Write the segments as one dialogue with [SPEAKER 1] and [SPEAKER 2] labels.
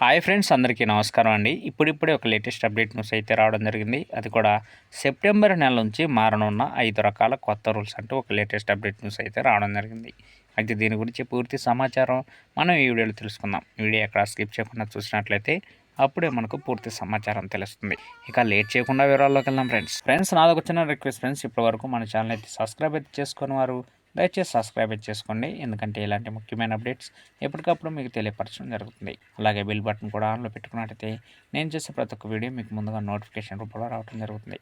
[SPEAKER 1] Hi friends అందరికీ నమస్కారం అండి. ఇప్పుడిప్పుడే ఒక లేటెస్ట్ అప్డేట్ న్యూస్ అయితే రావడం జరిగింది. అది కూడా సెప్టెంబర్ నెల నుంచి మారనున్న ఐదు రకాల కొత్త రూల్స్ అంటూ ఒక లేటెస్ట్ అప్డేట్ న్యూస్ అయితే రావడం జరిగింది. అయితే దీని గురించి పూర్తి సమాచారం మనం ఈ వీడియోలో తెలుసుకుందాం. వీడియో ఎక్కడ స్కిప్ చేయకుండా చూసినట్లయితే అప్పుడే మనకు పూర్తి సమాచారం తెలుస్తుంది. ఇక లేట్ చేయకుండా వివరాల్లోకి వెళ్దాం ఫ్రెండ్స్. ఫ్రెండ్స్ నాదొక చిన్న రిక్వెస్ట్ ఫ్రెండ్స్. ఇప్పటివరకు మన ఛానల్ అయితే సబ్స్క్రైబ్ అయితే చేసుకుని వారు దయచేసి సబ్స్క్రైబ్ చేసుకోండి. ఎందుకంటే ఇలాంటి ముఖ్యమైన అప్డేట్స్ ఎప్పటికప్పుడు మీకు తెలియపరచడం జరుగుతుంది. అలాగే బిల్ బటన్ కూడా ఆన్లో పెట్టుకున్నట్టయితే నేను చేసే ప్రతి ఒక్క వీడియో మీకు ముందుగా నోటిఫికేషన్ రూపంలో రావడం జరుగుతుంది.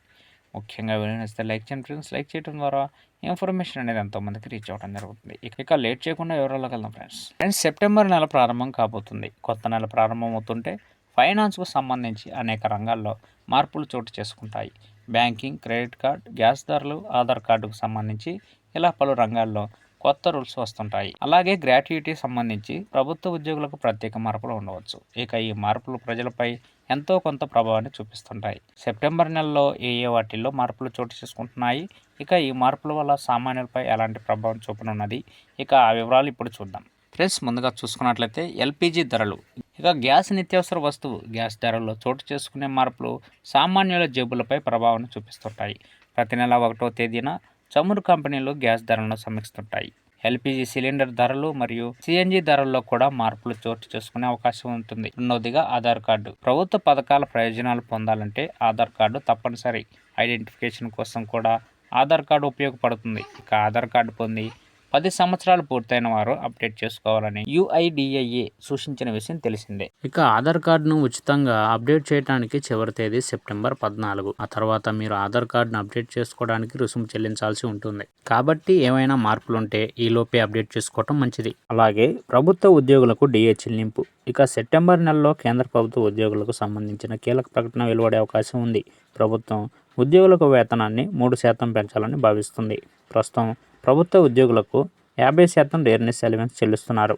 [SPEAKER 1] ముఖ్యంగా వీడియోనిస్తే లైక్ చేయండి ఫ్రెండ్స్. లైక్ చేయడం ద్వారా ఇన్ఫర్మేషన్ అనేది ఎంతోమందికి రీచ్ అవ్వడం జరుగుతుంది. ఇక లేట్ చేయకుండా వివరాల్లోకి వెళ్దాం ఫ్రెండ్స్? ఫ్రెండ్స్ సెప్టెంబర్ నెల ప్రారంభం కాబోతుంది. కొత్త నెల ప్రారంభం అవుతుంటే ఫైనాన్స్కు సంబంధించి అనేక రంగాల్లో మార్పులు చోటు చేసుకుంటాయి. బ్యాంకింగ్ క్రెడిట్ కార్డ్ గ్యాస్ ధరలు ఆధార్ కార్డుకు సంబంధించి ఇలా పలు రంగాల్లో కొత్త రూల్స్ వస్తుంటాయి. అలాగే గ్రాట్యుటీ సంబంధించి ప్రభుత్వ ఉద్యోగులకు ప్రత్యేక మార్పులు ఉండవచ్చు. ఇక ఈ మార్పులు ప్రజలపై ఎంతో కొంత ప్రభావాన్ని చూపిస్తుంటాయి. సెప్టెంబర్ నెలలో ఏ ఏ వాటిల్లో మార్పులు చోటు చేసుకుంటున్నాయి? ఇక ఈ మార్పుల వల్ల సామాన్యులపై ఎలాంటి ప్రభావం చూపనున్నది? ఇక ఆ వివరాలు ఇప్పుడు చూద్దాం. ఫ్రెండ్స్ ముందుగా చూసుకున్నట్లయితే ఎల్పిజి ధరలు. ఇక గ్యాస్ నిత్యావసర వస్తువు గ్యాస్ ధరల్లో చోటు చేసుకునే మార్పులు సామాన్యుల జేబులపై ప్రభావాన్ని చూపిస్తుంటాయి. ప్రతి నెల ఒకటో తేదీన చమురు కంపెనీలు గ్యాస్ ధరలను సమీక్షిస్తుంటాయి. ఎల్పిజి సిలిండర్ ధరలు మరియు సిఎన్జి ధరల్లో కూడా మార్పులు చోటు చేసుకునే అవకాశం ఉంటుంది. రెండవదిగా ఆధార్ కార్డు. ప్రభుత్వ పథకాల ప్రయోజనాలు పొందాలంటే ఆధార్ కార్డు తప్పనిసరి. ఐడెంటిఫికేషన్ కోసం కూడా ఆధార్ కార్డు ఉపయోగపడుతుంది. ఇక ఆధార్ కార్డు పొంది పది సంవత్సరాలు పూర్తయిన వారు అప్డేట్ చేసుకోవాలని యుఐడిఐఏ సూచించిన విషయం తెలిసిందే. ఇక ఆధార్ కార్డును ఉచితంగా అప్డేట్ చేయడానికి చివరి తేదీ సెప్టెంబర్ పద్నాలుగు. ఆ తర్వాత మీరు ఆధార్ కార్డును అప్డేట్ చేసుకోవడానికి రుసుము చెల్లించాల్సి ఉంటుంది. కాబట్టి ఏమైనా మార్పులు ఉంటే ఈ లోపే అప్డేట్ చేసుకోవటం మంచిది. అలాగే ప్రభుత్వ ఉద్యోగులకు డిఏ చెల్లింపు. ఇక సెప్టెంబర్ నెలలో కేంద్ర ప్రభుత్వ ఉద్యోగులకు సంబంధించిన కీలక ప్రకటన వెలువడే అవకాశం ఉంది. ప్రభుత్వం ఉద్యోగులకు వేతనాన్ని మూడు శాతం పెంచాలని భావిస్తుంది. ప్రస్తుతం ప్రభుత్వ ఉద్యోగులకు యాభై శాతం డేర్నెస్ అలవెన్స్ చెల్లిస్తున్నారు.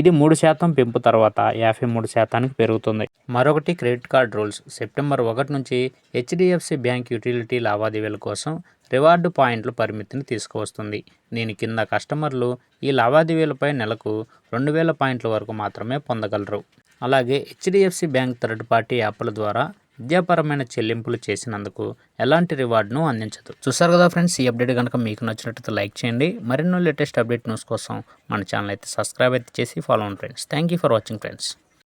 [SPEAKER 1] ఇది మూడు శాతం పెంపు తర్వాత యాభై మూడు శాతానికి పెరుగుతుంది. మరొకటి క్రెడిట్ కార్డ్ రూల్స్. సెప్టెంబర్ ఒకటి నుంచి హెచ్డిఎఫ్సి బ్యాంక్ యూటిలిటీ లావాదేవీల కోసం రివార్డు పాయింట్ల పరిమితిని తీసుకువస్తుంది. దీని కింద కస్టమర్లు ఈ లావాదేవీలపై నెలకు రెండు వేల పాయింట్ల వరకు మాత్రమే పొందగలరు. అలాగే హెచ్డిఎఫ్సి బ్యాంక్ థర్డ్ పార్టీ యాప్ల ద్వారా విద్యాపరమైన చెల్లింపులు చేసినందుకు ఎలాంటి రివార్డును అందించదు. చూసారు కదా ఫ్రెండ్స్ ఈ అప్డేట్ కనుక మీకు నచ్చినట్లయితే లైక్ చేయండి. మరెన్నో లేటెస్ట్ అప్డేట్ న్యూస్ కోసం మన ఛానల్ అయితే సబ్స్క్రైబ్ అయితే చేసి ఫాలో అవ్వండి friends thank you for watching friends